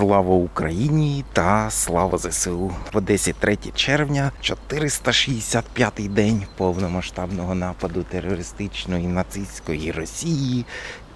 Слава Україні та слава ЗСУ. В Одесі 3 червня, 465-й день повномасштабного нападу терористичної нацистської Росії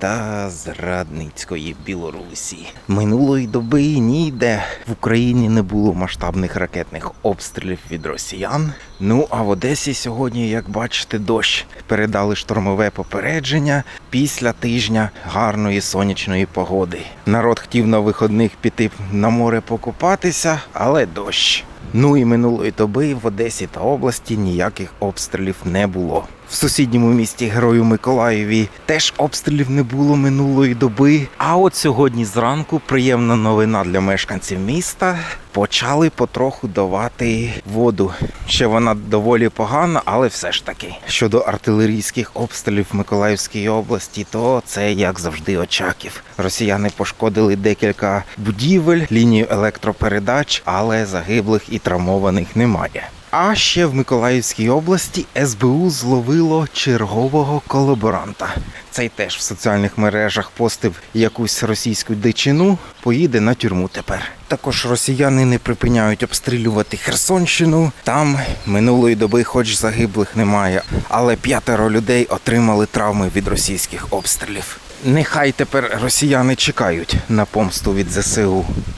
та зрадницької Білорусі. Минулої доби ніде в Україні не було масштабних ракетних обстрілів від росіян. Ну а в Одесі сьогодні, як бачите, дощ передали штормове попередження після тижня гарної сонячної погоди. Народ хотів на виходних піти на море покупатися, але дощ. Ну і минулої доби в Одесі та області ніяких обстрілів не було. В сусідньому місті Герою Миколаєві теж обстрілів не було минулої доби. А от сьогодні зранку приємна новина для мешканців міста. Почали потроху давати воду. Ще вона доволі погана, але все ж таки. Щодо артилерійських обстрілів в Миколаївській області, то це як завжди очаків. Росіяни пошкодили декілька будівель, лінію електропередач, але загиблих і травмованих немає. А ще в Миколаївській області СБУ зловило чергового колаборанта. Цей теж в соціальних мережах постив якусь російську дичину, поїде на тюрму тепер. Також росіяни не припиняють обстрілювати Херсонщину. Там минулої доби, хоч загиблих немає, але п'ятеро людей отримали травми від російських обстрілів. Нехай тепер росіяни чекають на помсту від ЗСУ.